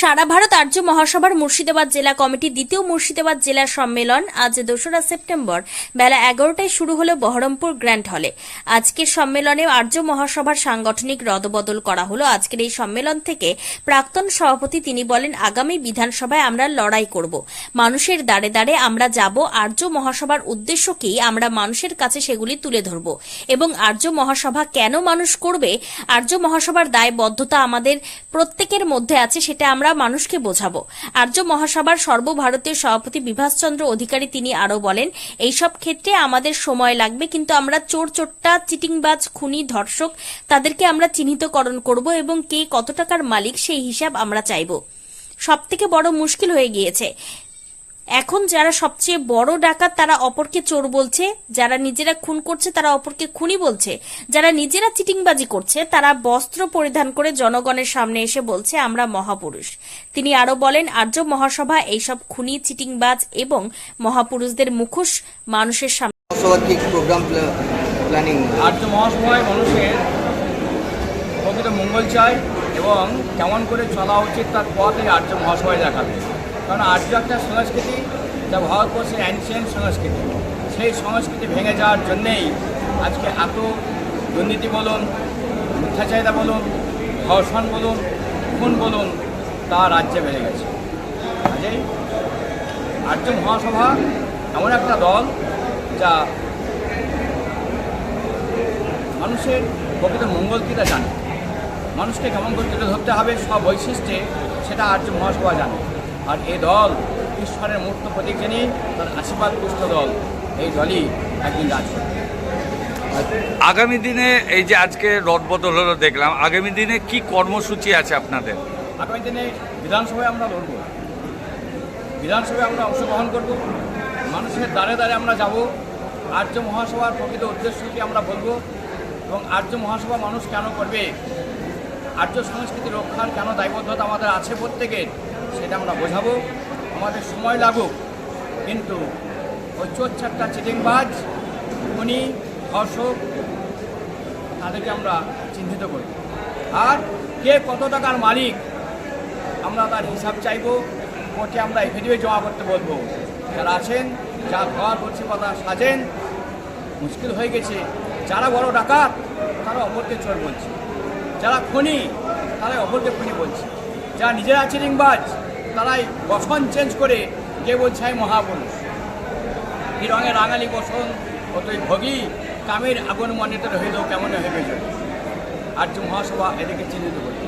সারা ভারত আর্য মহাসভার মুর্শিদাবাদ জেলা কমিটি দ্বিতীয় মুর্শিদাবাদ জেলা সম্মেলন আজ দোসরা সেপ্টেম্বর। বেলা এগারোটায় শুরু হলো বহরমপুর গ্র্যান্ড হলে। আজকের সম্মেলনে আর্য মহাসভার সাংগঠনিক রদবদল করা হলো। আজকের এই সম্মেলন থেকে প্রাক্তন সভাপতি তিনি বলেন, আগামী বিধানসভায় আমরা লড়াই করব। মানুষের দাঁড়ে দাঁড়ে আমরা যাব। আর্য মহাসভার উদ্দেশ্য কি? আমরা মানুষের কাছে সেগুলি তুলে ধরব। এবং আর্য মহাসভা কেন মানুষ করবে? আর্য মহাসভার দায়বদ্ধতা আমাদের প্রত্যেকের মধ্যে আছে, সেটা আমরা মানুষকে বোঝাবো। আর্য মহাসভার সর্বভারতীয় সভাপতি বিভাসচন্দ্র অধিকারী তিনি আরও বলেন, এইসব ক্ষেত্রে আমাদের সময় লাগবে, কিন্তু আমরা চোর, চোরটা, চিটিংবাজ, খুনি, ধর্ষক, তাদেরকে আমরা চিহ্নিতকরণ করব এবং কে কত টাকার মালিক সেই হিসাব আমরা চাইব। সব থেকে বড় মুশকিল হয়ে গিয়েছে। এখন যারা সবচেয়ে বড় ডাকাত তারা অপরকে চোর বলছে। যারা নিজেরা খুন করছে তারা অপরকে খুনি বলছে। যারা নিজেরা চিটিংবাজি করছে তারা বস্ত্র পরিধান করে জনগণের সামনে এসে বলছে আমরা মহাপুরুষ। তিনি আরও বলেন আর্য মহাসভা এইসব খুনি চিটিংবাজ এবং মহাপুরুষদের মুখোশ মানুষের সামনে প্রোগ্রাম প্ল্যানিং আর্য মহাসভায় মানুষের প্রকৃত মঙ্গল চায় এবং কেমন করে চলা উচিত তার পথ এই আর্য মহাসভায় দেখাবে। কারণ আর্য একটা সংস্কৃতি, যা ভারতবর্ষের অ্যানশিয়েন্ট সংস্কৃতি। সেই সংস্কৃতি ভেঙে যাওয়ার জন্যেই আজকে এত দুর্নীতি বলুন, মিথ্যাচারিতা বলুন, ধর্ষণ বলুন, খুন বলুন, তা রাজ্যে বেড়ে গেছে। কাজেই আর্য মহাসভা এমন একটা দল যা মানুষের প্রকৃত মঙ্গল কী তা জানে? মানুষকে কেমন করে তুলে ধরতে হবে সব বৈশিষ্ট্যে সেটা আর্য মহাসভা জানে। আর এই দল ঈশ্বরের মূর্ত প্রতীক জেনে তার আশীর্বাদ পুষ্ট দল। এই দলই একদিন রাজ আগামী দিনে এই যে আজকে রদবদল হলো দেখলাম আগামী দিনে কি কর্মসূচি আছে আপনাদের? আগামী দিনে বিধানসভায় আমরা লড়ব। বিধানসভায় আমরা অংশগ্রহণ করব। মানুষের দ্বারে দ্বারে আমরা যাব। আর্য মহাসভার প্রকৃত উদ্দেশ্যকে আমরা বলব? এবং আর্য মহাসভা মানুষ কেন করবে? আর্য সংস্কৃতি রক্ষার কেন দায়বদ্ধতা আমাদের আছে প্রত্যেকের? সেটা আমরা বোঝাবো। আমাদের সময় লাগুক, কিন্তু ওই চোর চারটা চিটিংবাজ খুনি ধর্ষক, তাদেরকে আমরা চিহ্নিত করি। আর কে কত টাকার মালিক, আমরা তার হিসাব চাইব, কোর্টে আমরা এফিডেভিট জমা করতে বলব। যারা আছেন যা ঘর করছে কথা সাজেন, মুশকিল হয়ে গেছে। যারা বড় ডাকাত, তারা অপরকে চোর বলছে। যারা খনি তারা অপরকে খনি বলছে। যারা নিজেরা চিরিংবাজ তারাই বসন চেঞ্জ করে কে বলছে আমি মহাপুরুষ। কি রঙে রাঙালি বসন অতই ভোগী, কামের আগুন মনিত রহিল, কেমন হেবে আর যে মহাসভা এদিকে চিহ্নিত করি।